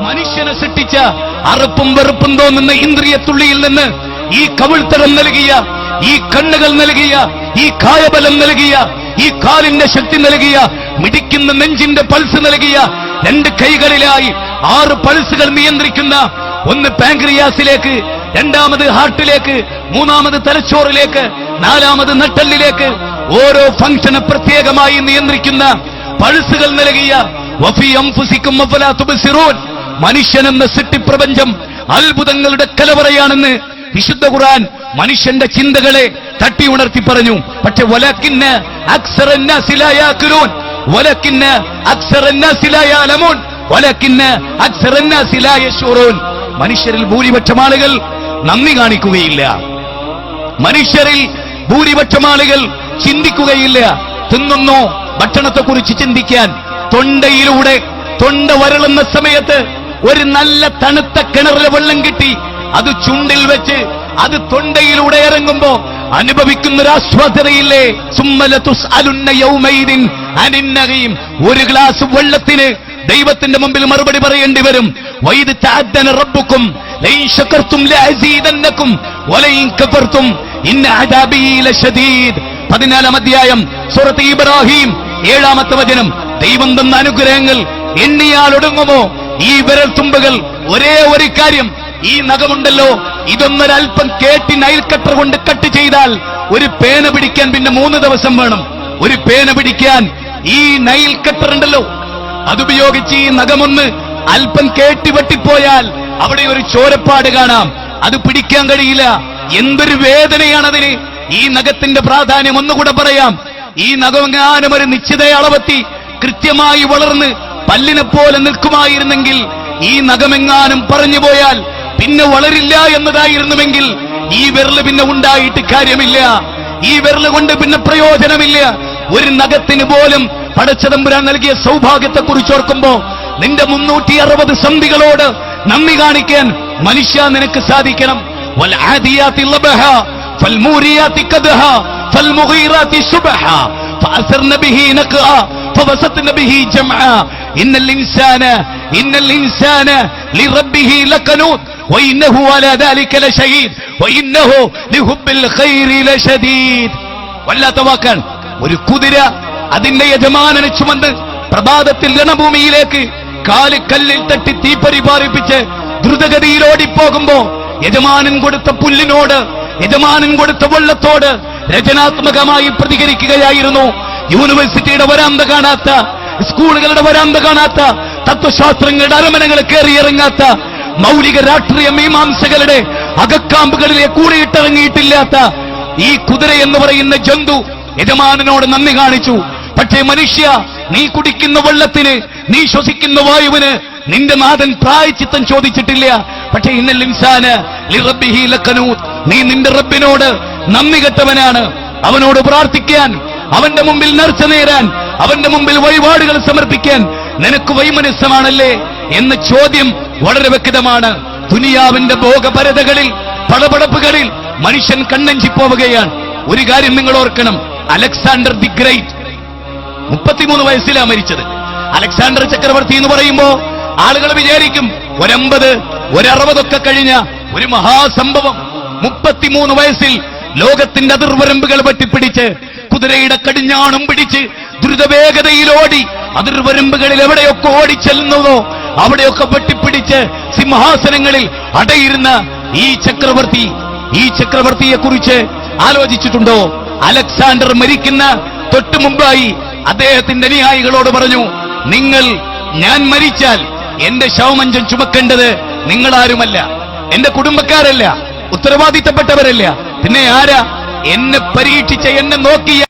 മനുഷ്യനെ സൃഷ്ടിച്ച അറുപ്പും വെറുപ്പും തോന്നുന്ന ഇന്ദ്രിയത്തുള്ളിയിൽ നിന്ന് ഈ കവിൾത്തരം നൽകിയ ഈ കണ്ണുകൾ നൽകിയ ഈ കായബലം നൽകിയ ഈ കാലിന്റെ ശക്തി നൽകിയ മിടിക്കുന്ന നെഞ്ചിന്റെ പൾസ് നൽകിയ രണ്ട് കൈകളിലായി ആറ് പൾസുകൾ നിയന്ത്രിക്കുന്ന ഒന്ന് പാങ്ക്രിയാസിലേക്ക് രണ്ടാമത് ഹാർട്ടിലേക്ക് മൂന്നാമത് തലച്ചോറിലേക്ക് നാലാമത് നട്ടല്ലിലേക്ക് ഓരോ ഫംഗ്ഷന് പ്രത്യേകമായി നിയന്ത്രിക്കുന്ന പൾസുകൾ നൽകിയ മനുഷ്യനെന്ന സൃഷ്ടിപ്രപഞ്ചം അത്ഭുതങ്ങളുടെ കലവറയാണെന്ന് വിശുദ്ധ ഖുർആൻ മനുഷ്യന്റെ ചിന്തകളെ തട്ടി ഉണർത്തി പറഞ്ഞു. പക്ഷെ വലക്കിന്ന് അക്സറന്നാസിലായാക്കുലൂൻ വലക്കിന്ന് അക്സറന്നാസിലായാലമൂൻ വലക്കിന്ന് അക്സറന്നാസിലായശൂറൂൻ മനുഷ്യരിൽ ഭൂരിപക്ഷം ആളുകൾ നന്ദി കാണിക്കുകയില്ല. മനുഷ്യരിൽ ഭൂരിപക്ഷം ആളുകൾ ചിന്തിക്കുകയില്ല. തിന്നുന്നു. ഭക്ഷണത്തെക്കുറിച്ച് ചിന്തിക്കാൻ. തൊണ്ടയിലൂടെ തൊണ്ട വരളുന്ന സമയത്ത് ഒരു നല്ല തണുത്ത കിണറിലെ വെള്ളം കിട്ടി. അത് ചുണ്ടിൽ വെച്ച് അത് തൊണ്ടയിലൂടെ ഇറങ്ങുമ്പോ അനുഭവിക്കുന്ന ഒരു സുമ്മലതുസ് അലുന്ന യൗമൈദിൻ അനിന്നകയും ഒരു ഗ്ലാസ് വെള്ളത്തിന് ദൈവത്തിന്റെ മുമ്പിൽ മറുപടി പറയേണ്ടി വരും. വൈദ് താദ്ദന റബ്ബുക്കും ലൈൻ ശകർത്തും വലൈൻ കഫർത്തും ഇന്ന അദാബീ ലശദീദ്. പതിനാലാം അധ്യായം സൂറത്ത് ഇബ്രാഹിം ഏഴാമത്തെ വചനം. ദൈവം തന്ന അനുഗ്രഹങ്ങൾ എണ്ണിയാൽ ഒടുങ്ങുമോ? ഈ വിരൽ തുമ്പുകൾ ഒരേ ഒരു കാര്യം. ഈ നഖമുണ്ടല്ലോ ഇതൊന്നൊരൽപ്പം കേട്ടി നൈൽ കട്ടർ കൊണ്ട് കട്ട് ചെയ്താൽ ഒരു പേന പിടിക്കാൻ പിന്നെ മൂന്ന് ദിവസം വേണം. ഒരു പേന പിടിക്കാൻ ഈ നൈൽ കട്ടർ ഉണ്ടല്ലോ അതുപയോഗിച്ച് ഈ നഖമൊന്ന് അല്പം കേട്ടി വെട്ടിപ്പോയാൽ അവിടെ ഒരു ചോരപ്പാട് കാണാം. അത് പിടിക്കാൻ കഴിയില്ല. എന്തൊരു വേദനയാണതിന്. ഈ നഖത്തിന്റെ പ്രാധാന്യം ഒന്നുകൂടെ പറയാം. ഈ നഖമെങ്ങാനും ഒരു നിശ്ചിത അളവെത്തി കൃത്യമായി വളർന്ന് പല്ലിനെ പോലെ നിൽക്കുമായിരുന്നെങ്കിൽ ഈ നഖമെങ്ങാനും പറഞ്ഞു പോയാൽ പിന്നെ വളരില്ല എന്നതായിരുന്നുവെങ്കിൽ ഈ വിരൽ പിന്നെ ഉണ്ടായിട്ട് കാര്യമില്ല. ഈ വിരൽ കൊണ്ട് പിന്നെ പ്രയോജനമില്ല. ഒരു നഖത്തിന് പോലും പടച്ചതമ്പുരാൻ നൽകിയ സൗഭാഗ്യത്തെ കുറിച്ച് ഓർക്കുമ്പോ നിന്റെ മുന്നൂറ്റി അറുപത് സന്ധികളോട് നന്ദി കാണിക്കാൻ മനുഷ്യ നിനക്ക് സാധിക്കണം. فالموريات قدحا فالمغيرات سبحا فأثرن به نقعا فوسطن به جمعا إن الإنسان إن الإنسان لربه لقنوت وإنه على ذلك لشهيد وإنه لحب الخير لشديد വല്ലാത്ത വാക്കാണ് ഒരു കുതിര അതിന്റെ യജമാനനെ ചുമന്ന് പ്രഭാതത്തിൽ രണഭൂമിയിലേക്ക് കാല് കല്ലിൽ തട്ടി തീപ്പരി പാറിപ്പിച്ച് ദ്രുതഗതിയിൽ ഓടിപ്പോകുമ്പോ യജമാനൻ കൊടുത്ത പുല്ലിനോട് യജമാനൻ കൊടുത്ത വെള്ളത്തോട് രചനാത്മകമായി പ്രതികരിക്കുകയായിരുന്നു. യൂണിവേഴ്സിറ്റിയുടെ വരാന്ത കാണാത്ത സ്കൂളുകളുടെ വരാന്ത കാണാത്ത തത്വശാസ്ത്രങ്ങളുടെ അരമനകൾ കയറിയിറങ്ങാത്ത മൗലിക രാഷ്ട്രീയ മീമാംസകളുടെ അകക്കാമ്പുകളിലെ കൂടിയിട്ടിറങ്ങിയിട്ടില്ലാത്ത ഈ കുതിര എന്ന് പറയുന്ന ജന്തു യജമാനനോട് നന്ദി കാണിച്ചു. പക്ഷേ മനുഷ്യ നീ കുടിക്കുന്ന വെള്ളത്തിന് നീ ശ്വസിക്കുന്ന വായുവിന് നിന്റെ നാഥൻ പ്രായച്ചിത്തം ചോദിച്ചിട്ടില്ല. പക്ഷേ ഇന്നൽ ഇൻസാന്. നീ നിന്റെ റബ്ബിനോട് നന്ദി കെട്ടവനാണ്. അവനോട് പ്രാർത്ഥിക്കാൻ അവന്റെ മുമ്പിൽ നേർച്ച നേരാൻ അവന്റെ മുമ്പിൽ വഴിപാടുകൾ സമർപ്പിക്കാൻ നിനക്ക് വൈമനസ്സമാണല്ലേ എന്ന ചോദ്യം വളരെ വ്യക്തമാണ്. ദുനിയാവിന്റെ ഭോഗപരതകളിൽ പടപടപ്പുകളിൽ മനുഷ്യൻ കണ്ണഞ്ചിപ്പോവുകയാണ് ഒരു കാര്യം നിങ്ങൾ ഓർക്കണം. Alexander the great. മുപ്പത്തിമൂന്ന് വയസ്സിലാണ് മരിച്ചത്. അലക്സാണ്ടർ ചക്രവർത്തി എന്ന് പറയുമ്പോ ആളുകൾ വിചാരിക്കും ഒരമ്പത് ഒരറുപതൊക്കെ കഴിഞ്ഞ ഒരു മഹാസംഭവം. മുപ്പത്തിമൂന്ന് വയസ്സിൽ ലോകത്തിന്റെ അതിർവരമ്പുകൾ പറ്റിപ്പിടിച്ച് കുതിരയുടെ കടിഞ്ഞാണും പിടിച്ച് ദ്രുതവേഗതയിലോടി അതിർവരമ്പുകളിൽ എവിടെയൊക്കെ ഓടിച്ചെല്ലുന്നതോ അവിടെയൊക്കെ വെട്ടിപ്പിടിച്ച് സിംഹാസനങ്ങളിൽ അടയിരുന്ന ഈ ചക്രവർത്തി ഈ ചക്രവർത്തിയെ കുറിച്ച് ആലോചിച്ചിട്ടുണ്ടോ? അലക്സാണ്ടർ മരിക്കുന്ന തൊട്ടു മുമ്പായി അദ്ദേഹത്തിന്റെ അനുയായികളോട് പറഞ്ഞു നിങ്ങൾ ഞാൻ മരിച്ചാൽ എന്റെ ശവമഞ്ചം ചുമക്കേണ്ടത് നിങ്ങളാരുമല്ല. എന്റെ കുടുംബക്കാരല്ല. ഉത്തരവാദിത്തപ്പെട്ടവരല്ല. പിന്നെ ആരാ? എന്നെ പരീക്ഷിച്ച എന്നെ നോക്കിയ